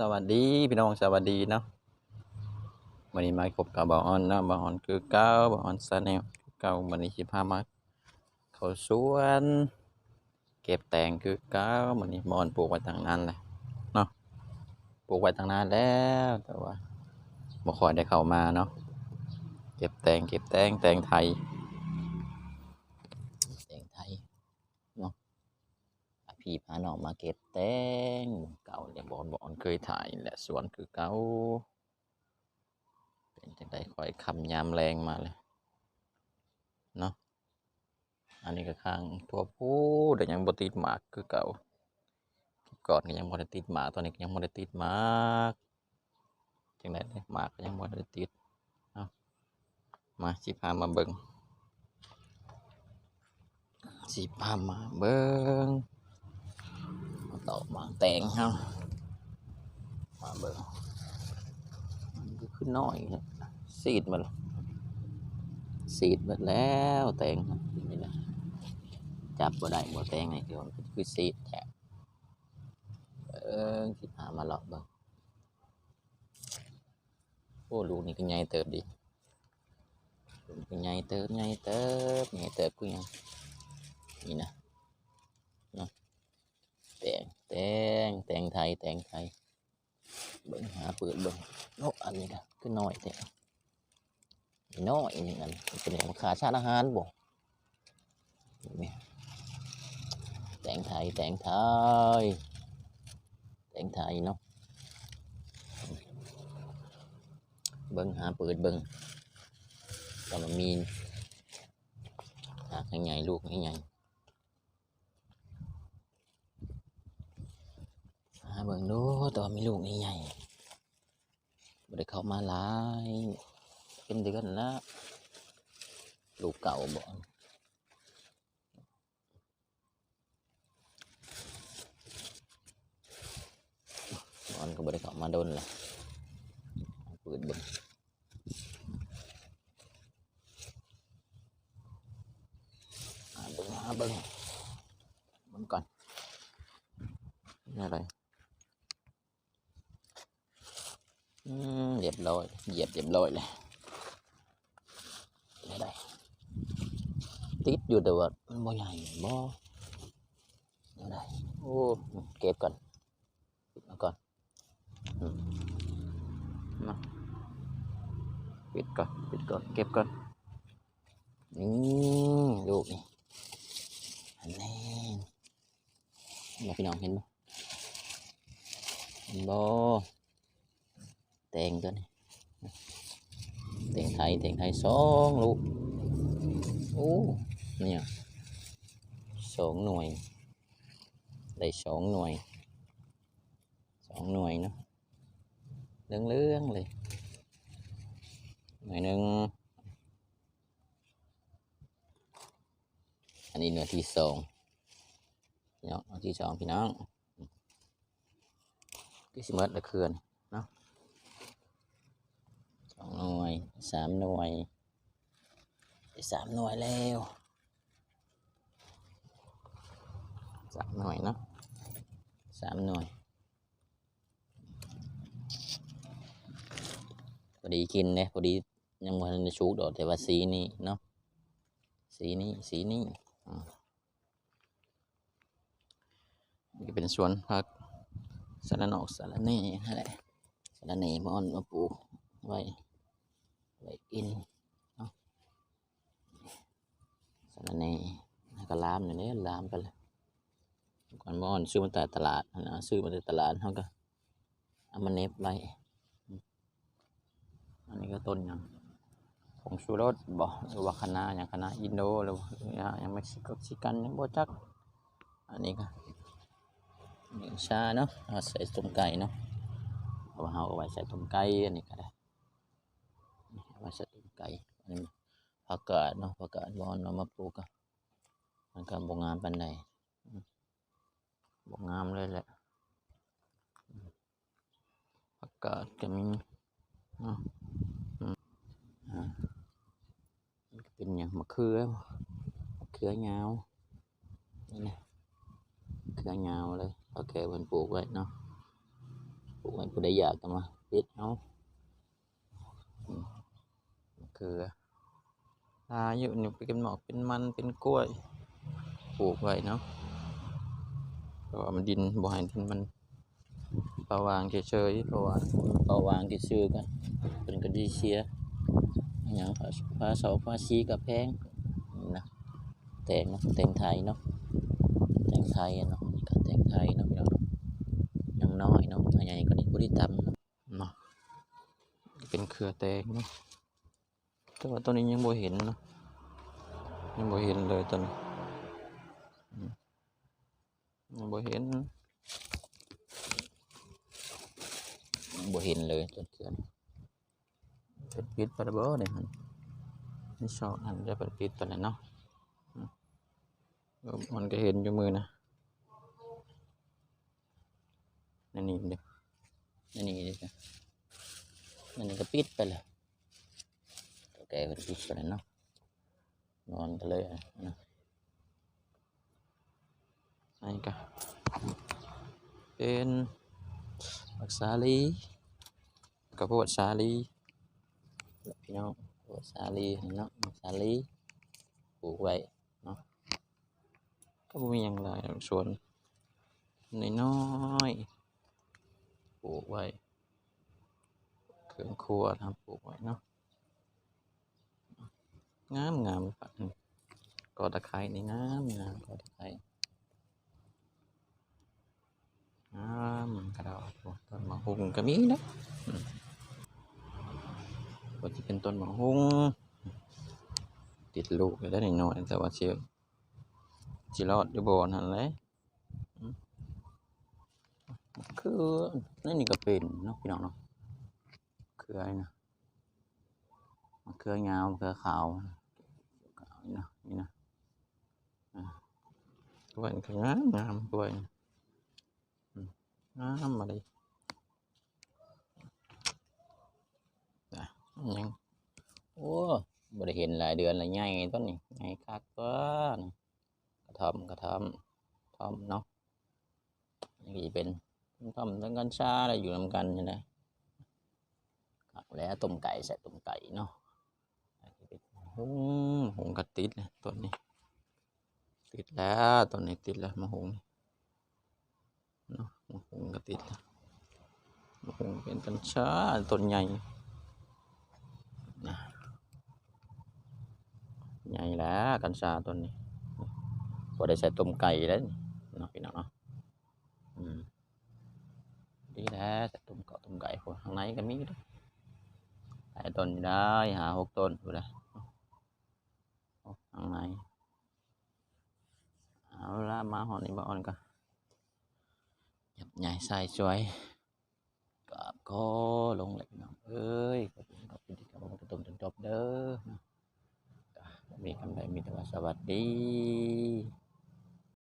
สวัสดีพี่น้องสวัสดีเนาะวันนี้มาพบกับบ่ออนเนาะบ่ออนคือเก้าบ่ออนซาแนลเก้าวันนี้สิพามาเขาสวน เก็บแตงคือเก้าวันนี้บ่าวออนปลูกไว้ตั้งนานเลยเนาะปลูกไว้ตั้งนานแล้วแต่ว่าบ่คอยได้เข้ามาเนาะเก็บแตงเก็บแตงแตงไทยแตงไทยเนาะ สีพาน้องมาเก็บแตงเก่าเนี่ยบอนบ่อนเคยถ่ายแหละสวนคือเก้าเป็นจังไดคอยคำยามแรงมาเลยเนาะอันนี้ก็ข้างตัวผู้เดี๋ยวยังบ่ติดหมากคือเก่าก่อนก็ยังบ่ได้ติดหมากตอนนี้ก็ยังบ่ได้ติดหมากจังไดหมากก็ยังบ่ได้ติดเอามาสิพามาเบิ่งสิพามาเบิ่ง ต่อหมากแตงเฮามาเบิ่งมันก็ขึ้นน้อยเนี่ยซีดมาแล้วซีดหมดแล้วแตงนี่นะจับบ่ได้บ่แตงไงเดี๋ยวมันคือซีดแท้เออคิดหามาหลอกบ้างโอ้ลูกนี่ก็ใหญ่เติบดีลูกก็ใหญ่เติบใหญ่เติบใหญ่เติบกูยังนี่นะ ตงแตงแตงไทยแตงไทยเบิ่งหาเปิดเบิ่งโอ้อันนี้ก็คือน้อยแต่น้อยนี่อันเป็นอย่างขาชาติอาหารบ่นี่แตงไทยแตงไทยแตงไทยเนาะเบิ่งหาเปิดเบิ่งก็มันมีหาใหญ่ลูกใหญ่ หาเบิ่งดูแตัวามีลูกใหญ่ๆบ่ได้เข้ามาหลายเป็นเดือนแล้วลูกเก่าบ่บอนก็บ่ได้เข้ามาโดนละเปิดเบิ่งหาเบิ่งหาเบิ่งเบิ่งก่อนนี่อะไร อืม เรียบร้อยเหยียบเรียบร้อยเลยไม่ได้ติดอยู่แต่ว่ามันบ่ใหญ่บ่ไม่ได้โอ้เก็บก่อนเก็บมาก่อนมาปิดก่อนปิดก่อนเก็บก่อนนี่ลูกนี่อันนี้มาพี่น้องเห็นบ่เห็นบ่ แตงตัวนี้แตงไทยแตงไทยสองลูกโอ้เนี่ยสองหน่วย ได้สองหน่วยสองหน่วยเนาะเรื่องเรื่องเลยหน่วยหนึ่งอันนี้เนื้อที่สองพี่น้องที่สองพี่น้องที่สมัดตะเคือน หน่วยสามหน่วยสามหน่วยแล้วสามหน่วยเนาะสามหน่วยพอดีกินเนี่ยพอดียังวันในชุกดอกแต่ว่าสีนี้เนาะสีนี้สีนี้นี่เป็นสวนผักสาระนอกสาระเน่นั่นแหละสาระเน่มาอ่อนมาปลูกไว้ ไว้กินเนาะสารแหน่แล้ก็ลามอย่างนี้ลามไปเลยก่อนมอนซื้อมาแต่ตลาดนะซื้อมาแต่ตลาดเขาก็เอามาเน็บไว้อันนี้ก็ต้นยังผงชูรสบ่หรือว่าคณะอย่างคณะอินโดหรือว่าอย่างเม็กซิโกซิกันยังบ่จัก อันนี้ก็หนี่งชาเนาะเอาใส่ต้มไก่เนาะเอาไว้เอาไว้ใส่ต้มไก่อันนี้ก็ได้ มาสตุนไก่อันนี้ผักกาดเนาะผักกาดบอนเรามาปลูกอะมันก็บ่งามปานใดอืมบ่งามเลยแหละอืมผักกาดก็มีเนาะอืมอ่ามันก็เป็นอย่างมะเขือมะเขือยาวนี่นะมะเขือยาวเลยโอเคเพิ่นปลูกไว้เนาะปลูกให้ผู้ใดอยากก็มาปิดเอาอืม คือลาอยู่นี่เป็นหมอกเป็นมันเป็นกล้วยปลูกไว้เนาะเพราะว่ามันดินบ่ให้ดินมันประวางเฉยๆเพราะว่าประวางที่ซื้อกันเป็นก็ดีเสียอย่างภาภาเสาภาษีกับแพงนะแต่งเนาะแต่งไทยเนาะแต่งไทยเนาะก็แต่งไทยเนาะพี่น้องเนาะยังน้อยเนาะใหญ่กว่านี้ผู้ที่ทำเนาะเนาะเป็นเครือแตงเนาะ แต่ว่าตัวนี้ยังบ่เห็นเนาะยังบ่เห็นเลยตัวนี้ยังบ่เห็นยังบ่เห็นเลยต้นเครือนเป็นปิดปแล้วบ่เนี่ยมันนี่ชอบหันจะเป็นปิดไปแล้วเนาะมันก็เห็นอยู่มือนะนั่นนี่เด้นั่นนี่เด้จ้ะนั่นนี่ก็ปิดไปแล้ว โอเคก็ปิดไปแล้วเนาะนอนกันเลยอะนะอันนี้ก็เป็นผักสาลีกระโพดสาลีพี่น้องกระโพดสาลีเนาะสาลีปลูกไว้เนาะก็บ่มีอย่างไรหรอกสวนน้อยๆปลูกไว้เครื่องครัวทำปลูกไว้เนาะ งามงามปัดนี่กอตะไคร้นี่งามงามกอตะไคร้งามกระดาษต้นมะฮุงก็มีนะอืมก็จะเป็นต้นมะฮุงติดลูกอยู่ได้หน่อยแต่ว่าเชียวจิรอดอยู่บ่นั่นแหละคือนั่นนี่ก็เป็นเนาะพี่น้องเนาะคืออะไรนะ มะเขือยาวมะเขือขาวขาวนี่นะนี่นะกล้วยงามงามกล้วยงามมาเลยนะยังโอ้บ่ได้เห็นหลายเดือนแล้วใหญ่ต้นนี่ใหญ่คักตัวนี่กระท่อมกระท่อมท่อมเนาะนี่เป็นท่อมทั้งกัญชาอะไรอยู่นำกันนี่นะคักแล้วต้มไก่ใส่ต้มไก่เนาะ หงหงกระติดเลยต้นนี้ ติดแล้วต้นนี้ติดแล้วมะหงเนาะมะหงกระติดแล้วมะหงเป็นกัญชาต้นใหญ่นะใหญ่แล้วกัญชาต้นนี้พอได้ใส่ต้มไก่แล้วนี่เนาะพี่น้องเนาะอืมดีแล้วใส่ต้มเกาะต้มไก่พวกข้างในก็มีเด้วยหลายต้นได้หาหกต้นอยู่ได้ข้างในเอาละมาหอนี่บ่อ่อนก็หยับใหญ่ใส่สวยกับก็ลงเลยพี่น้องเอ้ยขอบคุณขอบคุณที่เข้ามาตุ่มจนจบเด้อก็มีคำใดมีแต่ว่าสวัสดี